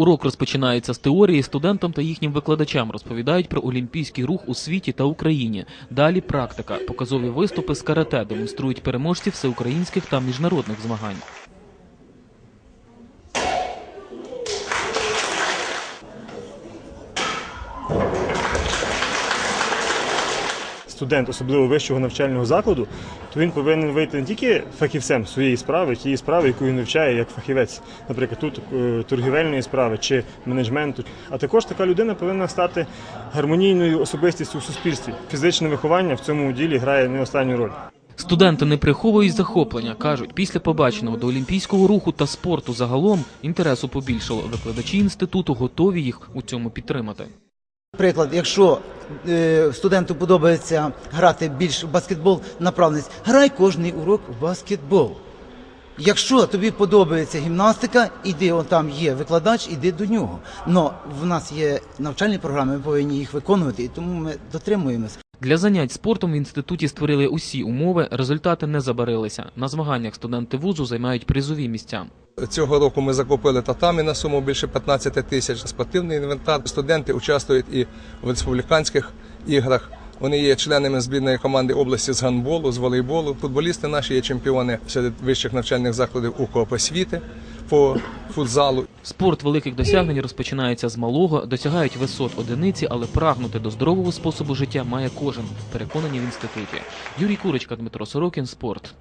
Урок розпочинається з теорії. Студентам та їхнім викладачам розповідають про олімпійський рух у світі та Україні. Далі практика. Показові виступи з карате демонструють переможці всеукраїнських та міжнародних змагань. Студент, особливо вищого навчального закладу, то він повинен вийти не тільки фахівцем своєї справи, тієї справи, яку він вивчає як фахівець, наприклад, тут е, торгівельної справи чи менеджменту. А також така людина повинна стати гармонійною особистістю у суспільстві. Фізичне виховання в цьому ділі грає не останню роль. Студенти не приховують захоплення. кажуть, після побаченого до олімпійського руху та спорту загалом інтересу побільшало. Викладачі інституту готові їх у цьому підтримати. Приклад, якщо е, студенту подобається грати більш в баскетбол, направленість, грай кожний урок в баскетбол. Якщо тобі подобається гімнастика, іди, он там є викладач, іди до нього. Но в нас є навчальні програми, ми повинні їх виконувати, і тому ми дотримуємося. Для занять спортом в інституті створили усі умови, результати не забарилися. На змаганнях студенти вузу займають призові місця. Цього року ми закупили татамі на суму більше 15 тисяч. Спортивний інвентар. Студенти участвують і в республіканських іграх. Вони є членами збірної команди області з гандболу, з волейболу. Футболісти наші є чемпіони серед вищих навчальних закладів укросвіти по футзалу. Спорт великих досягнень розпочинається з малого, досягають висот одиниці, але прагнути до здорового способу життя має кожен. Переконані в інституті. Юрій Курочка, Дмитро Сорокін, спорт.